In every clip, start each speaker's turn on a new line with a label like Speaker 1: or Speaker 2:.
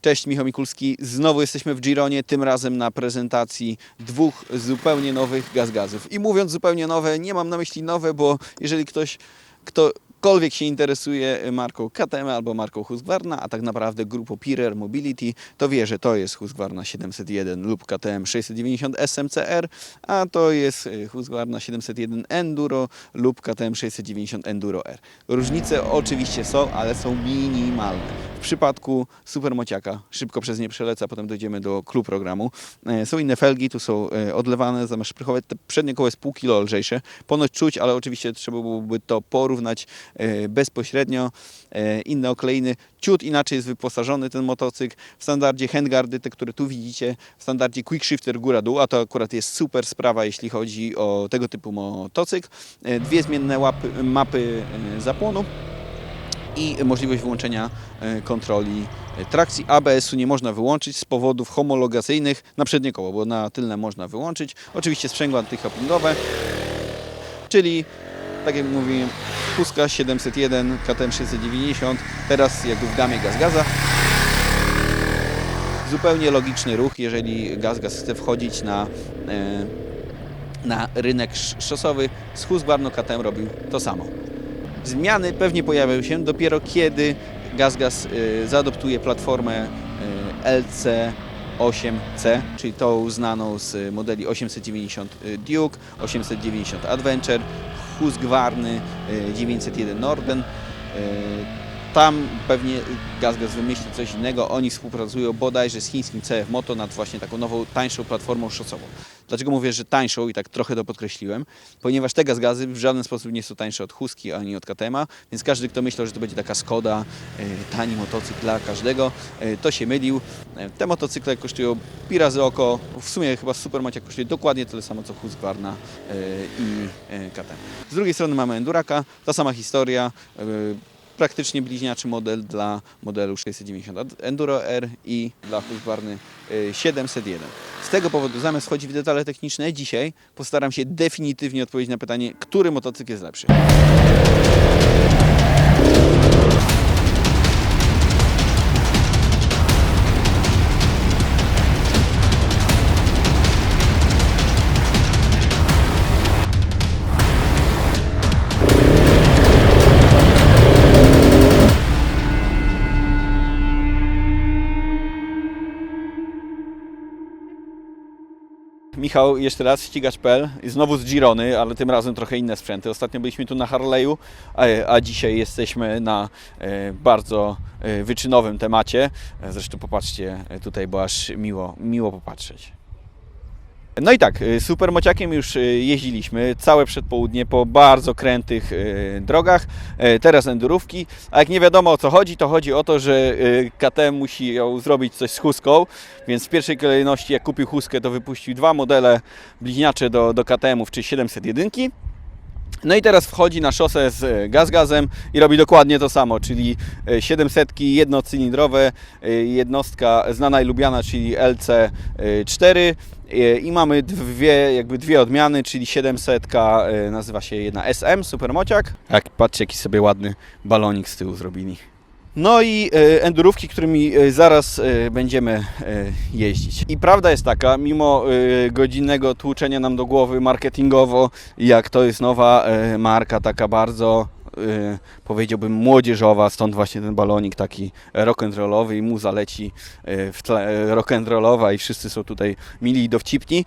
Speaker 1: Cześć, Michał Mikulski. Znowu jesteśmy w Gironie, tym razem na prezentacji dwóch zupełnie nowych gaz-gazów. I mówiąc zupełnie nowe, nie mam na myśli nowe, bo jeżeli ktoś, ktokolwiek się interesuje marką KTM albo marką Husqvarna, a tak naprawdę grupą Pirer Mobility, to wie, że to jest Husqvarna 701 lub KTM 690 SMCR, a to jest y, Husqvarna 701 Enduro lub KTM 690 Enduro R. Różnice oczywiście są, ale są minimalne. W przypadku Supermociaka, szybko przez nie przelecę, a potem dojdziemy do clue programu, e, są inne felgi, tu są e, odlewane zamiast szprychowe. Te przednie koło jest pół kilo lżejsze. Ponoć czuć, ale oczywiście trzeba byłoby to porównać bezpośrednio. E, Inne okleiny. Ciut inaczej jest wyposażony ten motocykl. W standardzie handguardy, te, które tu widzicie, w standardzie quick shifter góra-dół, a to akurat jest super sprawa, jeśli chodzi o tego typu motocykl. E, Dwie zmienne łapy, mapy e, zapłonu i możliwość wyłączenia e, kontroli e, trakcji. ABS-u nie można wyłączyć z powodów homologacyjnych na przednie koło, bo na tylne można wyłączyć. Oczywiście sprzęgło antyhoppingowe, czyli tak jak mówiłem, Huska 701, KTM 690, teraz jakby w gamie gaz-gaza. Zupełnie logiczny ruch, jeżeli gaz-gaz chce wchodzić na, e, na rynek sz- szosowy. Z Husqvarna KTM robił to samo. Zmiany pewnie pojawią się dopiero kiedy GazGaz y, zaadoptuje platformę y, LC8C, czyli tą znaną z modeli 890 Duke, 890 Adventure, Husqvarny y, 901 Norden. Y, Tam pewnie GazGaz wymyśli coś innego. Oni współpracują bodajże z chińskim CF Moto nad właśnie taką nową, tańszą platformą szosową. Dlaczego mówię, że tańszą i tak trochę to podkreśliłem? Ponieważ te gazgazy w żaden sposób nie są tańsze od Huski ani od KTM-a, więc każdy, kto myślał, że to będzie taka Skoda, e, tani motocykl dla każdego, e, to się mylił. E, Te motocykle kosztują pi razy oko, w sumie chyba Supermocia kosztuje dokładnie tyle samo co Husqvarna i KTM. Z drugiej strony mamy Enduraka, ta sama historia, praktycznie bliźniaczy model dla modelu 690 Enduro R i dla Husqvarny y, 701. Z tego powodu zamiast wchodzić w detale techniczne, dzisiaj postaram się definitywnie odpowiedzieć na pytanie, który motocykl jest lepszy. Michał, jeszcze raz, ścigacz.pl, znowu z Girony, ale tym razem trochę inne sprzęty. Ostatnio byliśmy tu na Harley'u, a, a dzisiaj jesteśmy na e, bardzo e, wyczynowym temacie. E, Zresztą popatrzcie e, tutaj, bo aż miło, miło popatrzeć. No i tak, y, supermociakiem już y, jeździliśmy całe przedpołudnie po bardzo krętych y, drogach, y, teraz endurówki, a jak nie wiadomo o co chodzi, to chodzi o to, że KTM musi ją zrobić coś z huską, więc w pierwszej kolejności jak kupił huskę, to wypuścił dwa modele bliźniacze do, do KTM-ów, czyli 701. No i teraz wchodzi na szosę z e, gaz-gazem i robi dokładnie to samo, czyli e, 700 jednocylindrowe, e, jednostka znana i lubiana, czyli LC4 e, i mamy dwie, jakby dwie odmiany, czyli 700 e, nazywa się jedna SM, Supermociak. Jak patrzcie, jaki sobie ładny balonik z tyłu zrobili. No i e, endurówki, którymi e, zaraz e, będziemy jeździć. I prawda jest taka, mimo godzinnego tłuczenia nam do głowy marketingowo, jak to jest nowa marka, taka bardzo powiedziałbym młodzieżowa, stąd właśnie ten balonik taki rock'n'rollowy i muza leci e, w tle e, rock'n'rollowa i wszyscy są tutaj mili i dowcipni,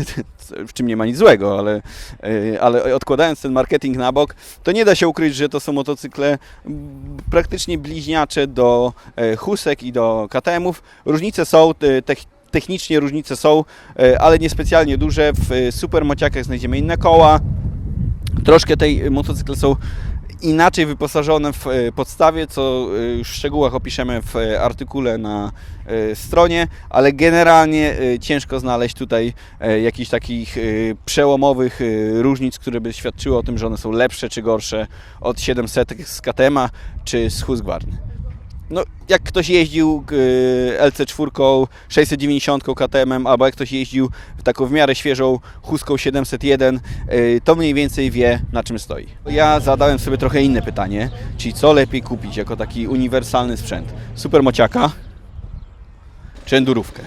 Speaker 1: w czym nie ma nic złego, ale, ale odkładając ten marketing na bok, to nie da się ukryć, że to są motocykle praktycznie bliźniacze do Husek i do KTM-ów. Różnice są tech- technicznie różnice są, ale niespecjalnie duże. W e, supermociakach znajdziemy inne koła. Troszkę tej motocykle są inaczej wyposażone w e, podstawie, co e, już w szczegółach opiszemy w e, artykule na stronie, ale generalnie ciężko znaleźć tutaj jakichś takich przełomowych różnic, które by świadczyły o tym, że one są lepsze czy gorsze od 700 z KTM-a czy z Husqvarny. No, jak ktoś jeździł e, LC4 690 KTM, albo jak ktoś jeździł taką w miarę świeżą Huską 701, e, to mniej więcej wie na czym stoi. Ja zadałem sobie trochę inne pytanie, czyli co lepiej kupić jako taki uniwersalny sprzęt? Supermociaka czy endurówkę.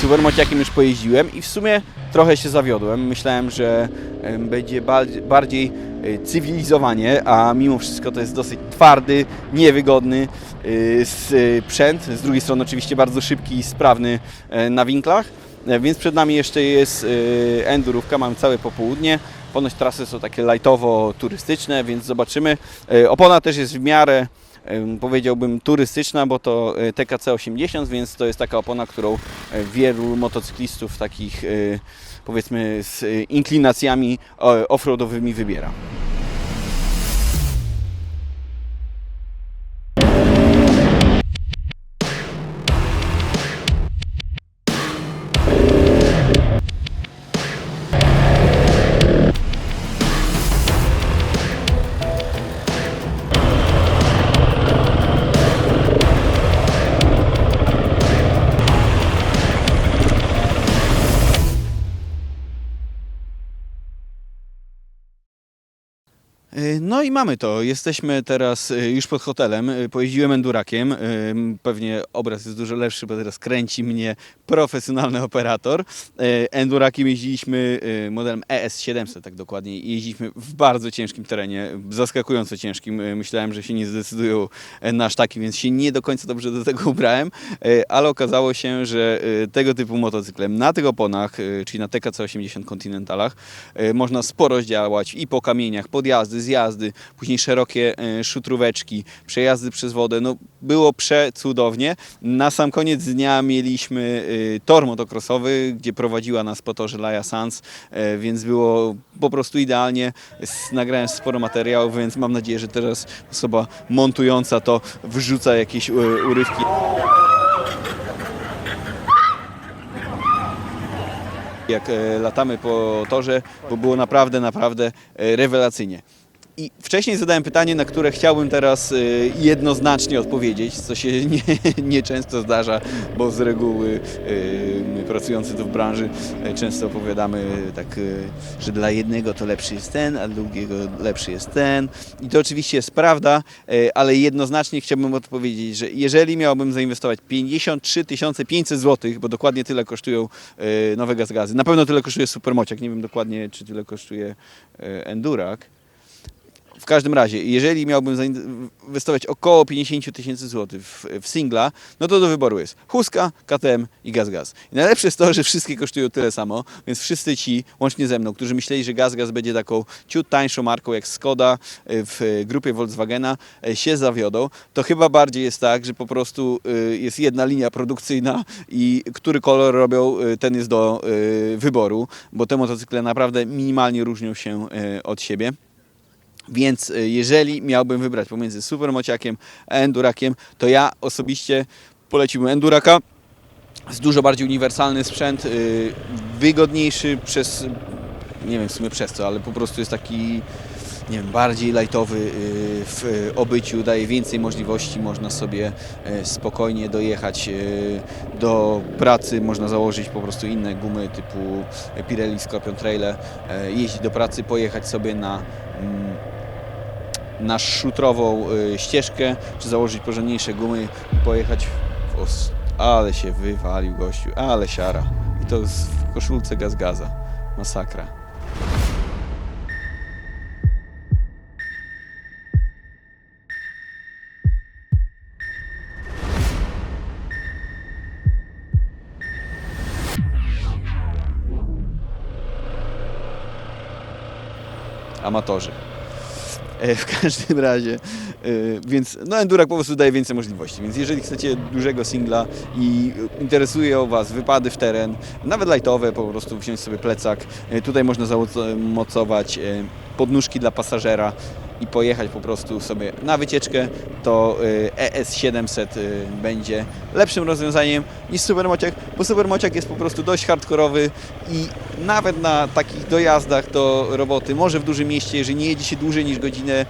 Speaker 1: Supermociakiem już pojeździłem i w sumie trochę się zawiodłem. Myślałem, że będzie bardziej, e, cywilizowanie, a mimo wszystko to jest dosyć twardy, niewygodny e, sprzęt. Z drugiej strony oczywiście bardzo szybki i sprawny e, na winklach. E, Więc przed nami jeszcze jest e, endurówka, mamy całe popołudnie. Ponoć trasy są takie lightowo turystyczne, więc zobaczymy. E, Opona też jest w miarę powiedziałbym turystyczna, bo to e, TKC 80, więc to jest taka opona, którą e, wielu motocyklistów takich e, powiedzmy z inklinacjami offroadowymi wybiera. I mamy to. Jesteśmy teraz y, już pod hotelem. Y, Pojeździłem endurakiem. Y, Pewnie obraz jest dużo lepszy, bo teraz kręci mnie profesjonalny operator. Endurakiem jeździliśmy modelem ES700, tak dokładnie. Jeździliśmy w bardzo ciężkim terenie, zaskakująco ciężkim. Myślałem, że się nie zdecydują na aż taki, więc się nie do końca dobrze do tego ubrałem, ale okazało się, że tego typu motocyklem na tych oponach, czyli na TKC-80 Continentalach, y, można sporo zdziałać i po kamieniach, podjazdy, zjazdy, później szerokie y, szutróweczki, przejazdy przez wodę. No, było przecudownie. Na sam koniec dnia mieliśmy y, tor motocrossowy, gdzie prowadziła nas po torze Laja Sans, y, więc było po prostu idealnie. Nagrałem sporo materiałów, więc mam nadzieję, że teraz osoba montująca to wrzuca jakieś urywki. jak e, latamy po torze, bo było naprawdę, naprawdę e, rewelacyjnie. I wcześniej zadałem pytanie, na które chciałbym teraz e, jednoznacznie odpowiedzieć, co się nie, nieczęsto zdarza, bo z reguły e, my pracujący tu w branży e, często opowiadamy tak, że dla jednego to lepszy jest ten, a drugiego lepszy jest ten. I to oczywiście jest prawda, ale jednoznacznie chciałbym odpowiedzieć, że jeżeli miałbym zainwestować 53 500 zł, bo dokładnie tyle kosztują nowe gaz gazy, na pewno tyle kosztuje Supermociak, nie wiem dokładnie, czy tyle kosztuje Endurak, w każdym razie, jeżeli miałbym zainwestować około 50 tysięcy złotych w, singla, no to do wyboru jest Huska, KTM i Gaz Gaz. I najlepsze jest to, że wszystkie kosztują tyle samo, więc wszyscy ci, łącznie ze mną, którzy myśleli, że Gaz Gaz będzie taką ciut tańszą marką jak Skoda e, w grupie Volkswagena, e, się zawiodą. To chyba bardziej jest tak, że po prostu e, jest jedna linia produkcyjna i który kolor robią, e, ten jest do e, wyboru, bo te motocykle naprawdę minimalnie różnią się e, od siebie. Więc y, jeżeli miałbym wybrać pomiędzy supermociakiem a endurakiem, to ja osobiście poleciłbym enduraka. Jest dużo bardziej uniwersalny sprzęt, y, wygodniejszy przez, nie wiem w sumie przez co, ale po prostu jest taki, nie wiem, bardziej lightowy y, w obyciu, daje więcej możliwości, można sobie spokojnie dojechać do pracy, można założyć po prostu inne gumy typu Pirelli Scorpion Traile, y, jeździć do pracy, pojechać sobie na mm, na szutrową y, ścieżkę, czy założyć porządniejsze gumy i pojechać w os... Ale się wywalił gościu, ale siara. I to w koszulce gaz gaza. Masakra. Amatorzy. E, W każdym razie, e, więc no Endurak po prostu daje więcej możliwości, więc jeżeli chcecie dużego singla i interesują Was wypady w teren, nawet lightowe, po prostu wziąć sobie plecak, e, tutaj można zamocować podnóżki dla pasażera i pojechać po prostu sobie na wycieczkę, to e, ES700 e, będzie lepszym rozwiązaniem niż Supermociak, bo Supermociak jest po prostu dość hardkorowy i nawet na takich dojazdach do roboty, może w dużym mieście, jeżeli nie jedzie się dłużej niż godzinę, e,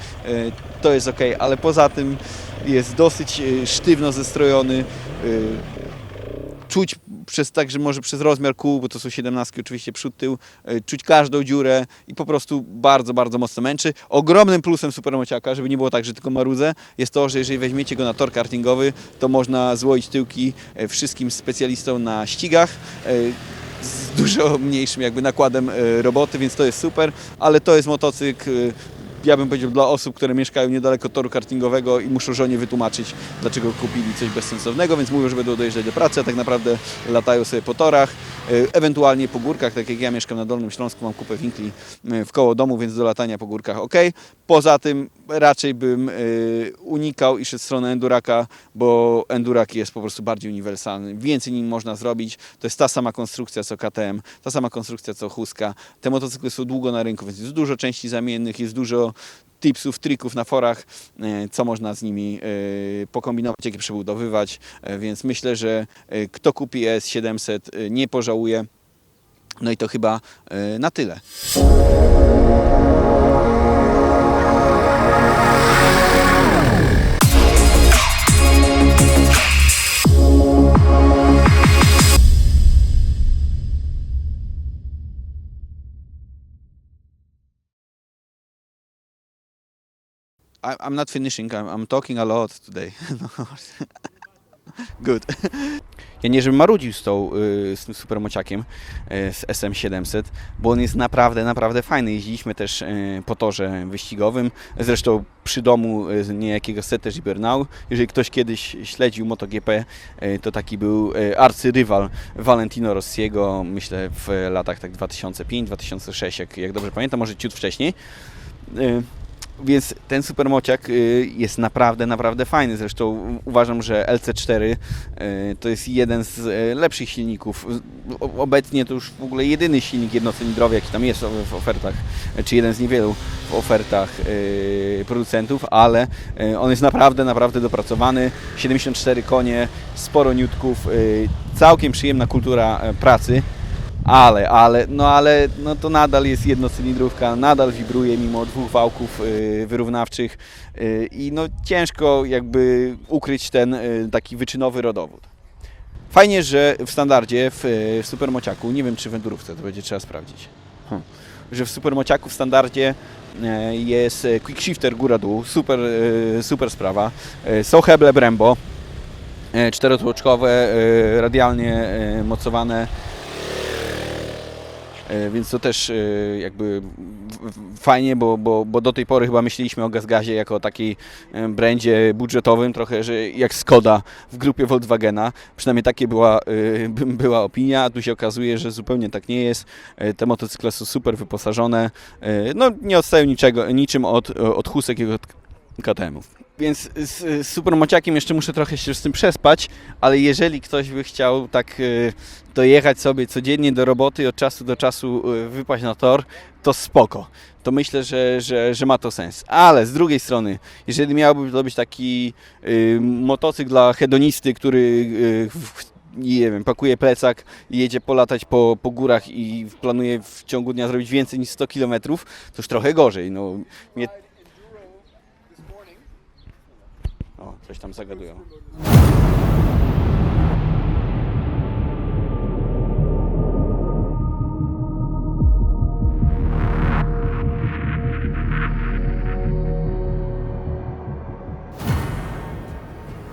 Speaker 1: to jest ok, ale poza tym jest dosyć sztywno zestrojony. Czuć przez, także może przez rozmiar kół, bo to są 17 oczywiście przód, tył, e, czuć każdą dziurę i po prostu bardzo, bardzo mocno męczy. Ogromnym plusem Supermociaka, żeby nie było tak, że tylko marudzę, jest to, że jeżeli weźmiecie go na tor kartingowy, to można złoić tyłki e, wszystkim specjalistom na ścigach. e, z dużo mniejszym jakby nakładem roboty, więc to jest super, ale to jest motocykl, ja bym powiedział dla osób, które mieszkają niedaleko toru kartingowego i muszą żonie wytłumaczyć, dlaczego kupili coś bezsensownego, więc mówią, że będą dojeżdżać do pracy, a tak naprawdę latają sobie po torach, e, ewentualnie po górkach, tak jak ja mieszkam na Dolnym Śląsku, mam kupę winkli e, w koło domu, więc do latania po górkach ok. Poza tym raczej bym e, unikał i szedł w stronę Enduraka, bo Endurak jest po prostu bardziej uniwersalny, więcej nim można zrobić, to jest ta sama konstrukcja co KTM, ta sama konstrukcja co Huska, te motocykle są długo na rynku, więc jest dużo części zamiennych, jest dużo tipsów, trików na forach, e, co można z nimi e, pokombinować, jak je przebudowywać, e, więc myślę, że kto kupi S700 e, nie pożałuje. No i to chyba na tyle. I, I'm not finishing. I'm, I'm talking a lot today. Good. Ja nie żebym marudził z, tą, y, z tym supermociakiem y, z SM700, bo on jest naprawdę, naprawdę fajny. Jeździliśmy też y, po torze wyścigowym, zresztą przy domu niejakiego Sete Gibernau. Jeżeli ktoś kiedyś śledził MotoGP, to taki był arcyrywal Valentino Rossiego, myślę w latach tak 2005-2006, jak, jak dobrze pamiętam, może ciut wcześniej. Więc ten supermociak y, jest naprawdę, naprawdę fajny. Zresztą uważam, że LC4 y, to jest jeden z y, lepszych silników. Obecnie to już w ogóle jedyny silnik jednocylindrowy, jaki tam jest w ofertach, czy jeden z niewielu w ofertach producentów, ale on jest naprawdę, naprawdę dopracowany. 74 konie, sporo niutków, całkiem przyjemna kultura pracy. Ale, ale, no ale no to nadal jest jednocylindrówka, nadal wibruje mimo dwóch wałków y, wyrównawczych y, i no ciężko jakby ukryć ten y, taki wyczynowy rodowód. Fajnie, że w standardzie w, y, w Supermociaku, nie wiem czy w to będzie trzeba sprawdzić, hm, że w Supermociaku w standardzie e, jest e, quick shifter góra-dół, super, e, super sprawa. E, Są heble Brembo, e, czterotłoczkowe, radialnie mocowane, Więc to też e, jakby fajnie, bo, bo, bo do tej pory chyba myśleliśmy o Gazgazie jako o takiej e, brandzie budżetowym, trochę że jak Skoda w grupie Volkswagena. Przynajmniej takie była, e, by- była opinia, a tu się okazuje, że zupełnie tak nie jest. E, Te motocykle są super wyposażone. E, No nie odstają niczego, niczym od, od Husek i od KTM-ów. Więc z, z supermociakiem jeszcze muszę trochę się z tym przespać, ale jeżeli ktoś by chciał tak e, dojechać sobie codziennie do roboty od czasu do czasu e, wypaść na tor, to spoko. To myślę, że, że, że ma to sens. Ale z drugiej strony, jeżeli miałby to być taki y, motocykl dla hedonisty, który y, w, nie wiem, pakuje plecak jedzie polatać po, po górach i planuje w ciągu dnia zrobić więcej niż 100 km, to już trochę gorzej. No. O, coś tam zagadują.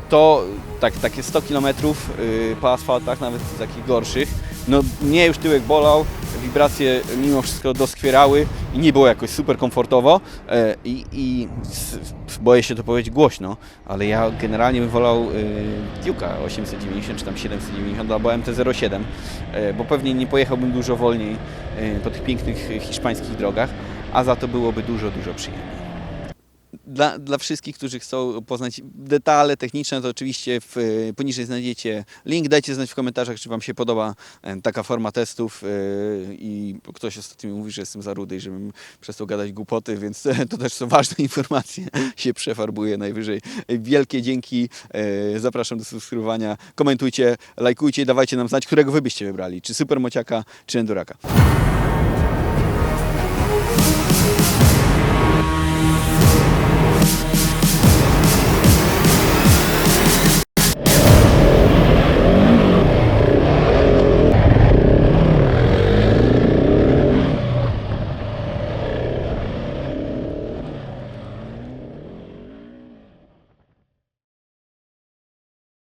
Speaker 1: to tak, takie 100 km y, po asfaltach, nawet takich gorszych, no mnie już tyłek bolał, wibracje mimo wszystko doskwierały i nie było jakoś super komfortowo e, i, i boję się to powiedzieć głośno, ale ja generalnie bym wolał y, Duke'a 890 czy tam 790 albo MT-07, e, bo pewnie nie pojechałbym dużo wolniej e, po tych pięknych e, hiszpańskich drogach, a za to byłoby dużo, dużo przyjemniej dla, dla wszystkich, którzy chcą poznać detale techniczne, to oczywiście w, poniżej znajdziecie link. Dajcie znać w komentarzach, czy Wam się podoba e, taka forma testów. e, I ktoś ostatnio mówi, że jestem za rudy i żebym przestał gadać głupoty, więc to też są ważne informacje. się przefarbuje najwyżej. Wielkie dzięki. e, Zapraszam do subskrybowania. Komentujcie, lajkujcie, dawajcie nam znać, którego Wy byście wybrali. Czy Supermociaka, czy Enduraka.